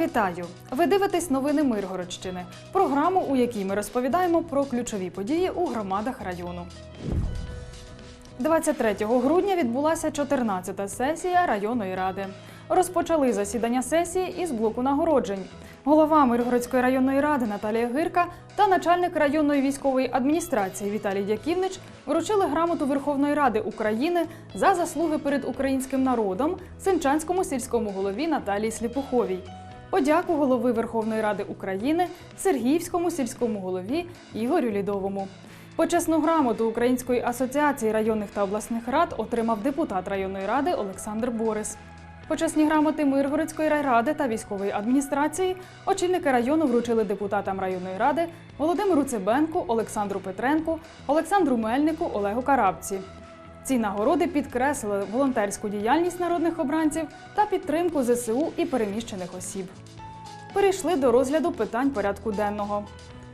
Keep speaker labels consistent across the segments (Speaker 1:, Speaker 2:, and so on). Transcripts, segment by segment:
Speaker 1: Вітаю! Ви дивитесь новини Миргородщини, програму, у якій ми розповідаємо про ключові події у громадах району. 23 грудня відбулася 14-та сесія районної ради. Розпочали засідання сесії із блоку нагороджень. Голова Миргородської районної ради Наталія Гирка та начальник районної військової адміністрації Віталій Дяківнич вручили грамоту Верховної Ради України за заслуги перед українським народом Сенчанському сільському голові Наталії Сліпуховій. Подяку голови Верховної Ради України Сергіївському сільському голові Ігорю Лідовому. Почесну грамоту Української асоціації районних та обласних рад отримав депутат районної ради Олександр Борис. Почесні грамоти Миргородської райради та військової адміністрації очільники району вручили депутатам районної ради Володимиру Цибенку, Олександру Петренку, Олександру Мельнику, Олегу Карабці. Ці нагороди підкреслили волонтерську діяльність народних обранців та підтримку ЗСУ і переміщених осіб. Перейшли до розгляду питань порядку денного.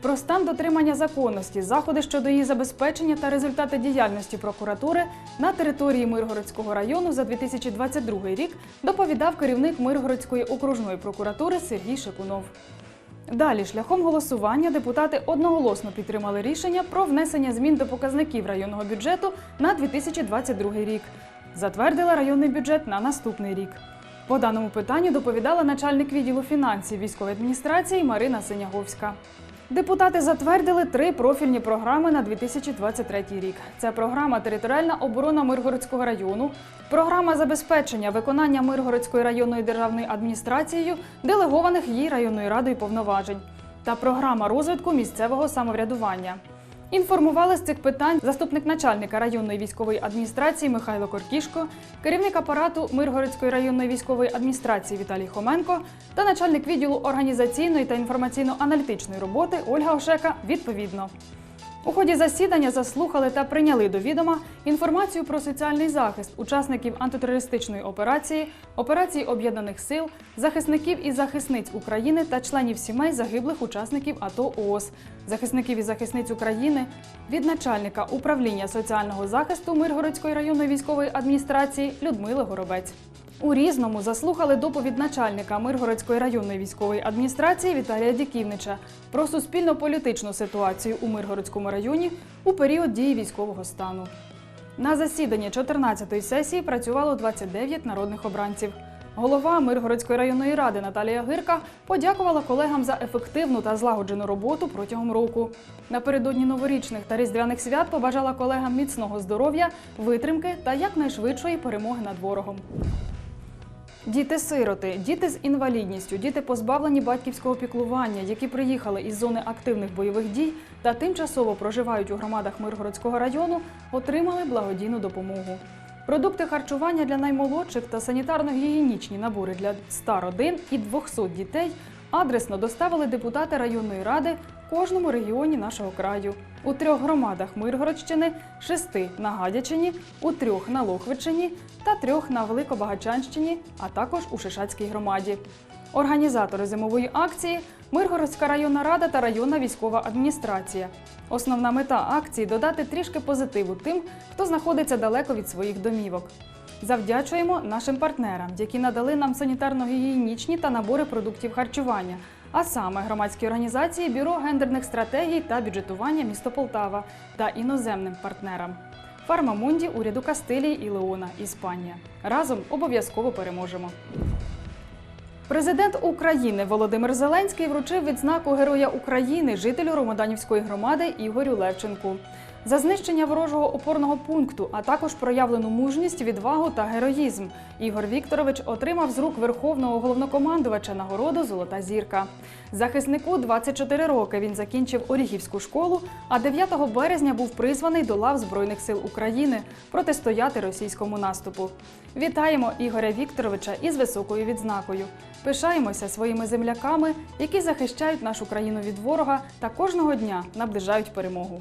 Speaker 1: Про стан дотримання законності, заходи щодо її забезпечення та результати діяльності прокуратури на території Миргородського району за 2022 рік доповідав керівник Миргородської окружної прокуратури Сергій Шикунов. Далі, шляхом голосування, депутати одноголосно підтримали рішення про внесення змін до показників районного бюджету на 2022 рік. Затвердила районний бюджет на наступний рік. По даному питанню доповідала начальник відділу фінансів військової адміністрації Марина Синяговська. Депутати затвердили три профільні програми на 2023 рік. Це програма Територіальна оборона Миргородського району, програма забезпечення виконання Миргородської районної державної адміністрацією делегованих їй районною радою повноважень та програма розвитку місцевого самоврядування. Інформували з цих питань заступник начальника районної військової адміністрації Михайло Коркішко, керівник апарату Миргородської районної військової адміністрації Віталій Хоменко та начальник відділу організаційної та інформаційно-аналітичної роботи Ольга Ошека відповідно. У ході засідання заслухали та прийняли до відома інформацію про соціальний захист учасників антитерористичної операції, операції об'єднаних сил, захисників і захисниць України та членів сімей загиблих учасників АТО ООС, захисників і захисниць України від начальника управління соціального захисту Миргородської районної військової адміністрації Людмили Горобець. У Різному заслухали доповідь начальника Миргородської районної військової адміністрації Віталія Діківнича про суспільно-політичну ситуацію у Миргородському районі у період дії військового стану. На засіданні 14-ї сесії працювало 29 народних обранців. Голова Миргородської районної ради Наталія Гирка подякувала колегам за ефективну та злагоджену роботу протягом року. Напередодні новорічних та різдвяних свят побажала колегам міцного здоров'я, витримки та якнайшвидшої перемоги над ворогом. Діти-сироти, діти з інвалідністю, діти позбавлені батьківського піклування, які приїхали із зони активних бойових дій та тимчасово проживають у громадах Миргородського району, отримали благодійну допомогу. Продукти харчування для наймолодших та санітарно-гігієнічні набори для 100 родин і 200 дітей адресно доставили депутати районної ради кожному регіоні нашого краю. У трьох громадах Миргородщини, шести на Гадячині, у трьох на Лохвичині та трьох на Великобагачанщині, а також у Шишацькій громаді. Організатори зимової акції Миргородська районна рада та районна військова адміністрація. Основна мета акції додати трішки позитиву тим, хто знаходиться далеко від своїх домівок. Завдячуємо нашим партнерам, які надали нам санітарно-гігієнічні та набори продуктів харчування, а саме громадські організації Бюро гендерних стратегій та бюджетування місто Полтава та іноземним партнерам. Фармамунді уряду Кастилії і Леона, Іспанія. Разом обов'язково переможемо. Президент України Володимир Зеленський вручив відзнаку Героя України жителю Ромаданівської громади Ігорю Левченку за знищення ворожого опорного пункту, а також проявлену мужність, відвагу та героїзм. Ігор Вікторович отримав з рук верховного головнокомандувача нагороду Золота зірка. Захиснику 24 роки. Він закінчив Оріхівську школу, а 9 березня був призваний до лав Збройних сил України протистояти російському наступу. Вітаємо Ігоря Вікторовича із високою відзнакою. Пишаємося своїми земляками, які захищають нашу країну від ворога та кожного дня наближають перемогу.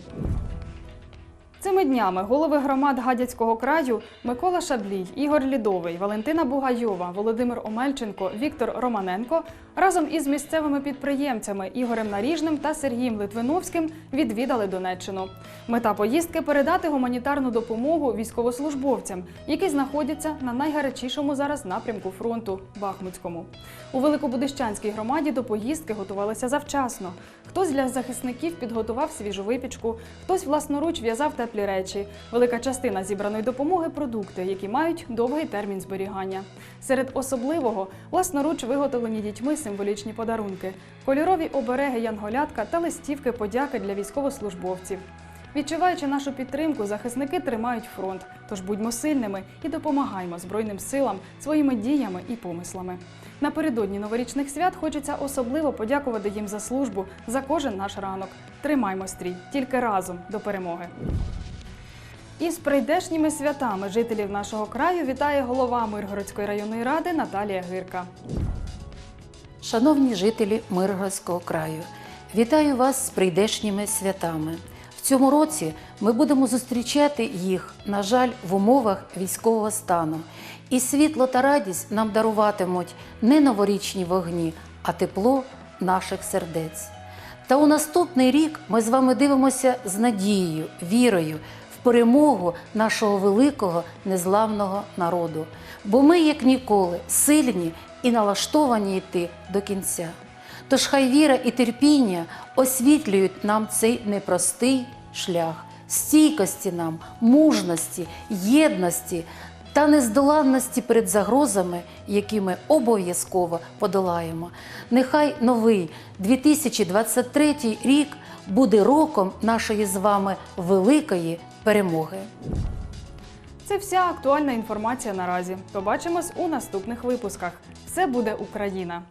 Speaker 1: Цими днями голови громад Гадяцького краю Микола Шаблій, Ігор Лідовий, Валентина Бугайова, Володимир Омельченко, Віктор Романенко разом із місцевими підприємцями Ігорем Наріжним та Сергієм Литвиновським відвідали Донеччину. Мета поїздки передати гуманітарну допомогу військовослужбовцям, які знаходяться на найгарячішому зараз напрямку фронту Бахмутському. У Великобудищанській громаді до поїздки готувалися завчасно. Хтось для захисників підготував свіжу випічку, хтось власноруч в'язав теплі речі. Велика частина зібраної допомоги продукти, які мають довгий термін зберігання. Серед особливого власноруч виготовлені дітьми символічні подарунки, кольорові обереги янголятка та листівки подяки для військовослужбовців. Відчуваючи нашу підтримку, захисники тримають фронт. Тож будьмо сильними і допомагаймо Збройним силам своїми діями і помислами. Напередодні новорічних свят хочеться особливо подякувати їм за службу, за кожен наш ранок. Тримаймо стрій, тільки разом до перемоги. Із прийдешніми святами жителів нашого краю вітає голова Миргородської районної ради Наталія Гирка.
Speaker 2: Шановні жителі Миргородського краю, вітаю вас з прийдешніми святами. В цьому році ми будемо зустрічати їх, на жаль, в умовах військового стану. І світло та радість нам даруватимуть не новорічні вогні, а тепло наших сердець. Та у наступний рік ми з вами дивимося з надією, вірою перемогу нашого великого незламного народу. Бо ми, як ніколи, сильні і налаштовані йти до кінця. Тож хай віра і терпіння освітлюють нам цей непростий шлях, стійкості нам, мужності, єдності та нездоланності перед загрозами, які ми обов'язково подолаємо. Нехай новий 2023 рік буде роком нашої з вами великої перемоги.
Speaker 1: Це вся актуальна інформація наразі. Побачимось у наступних випусках. Все буде Україна!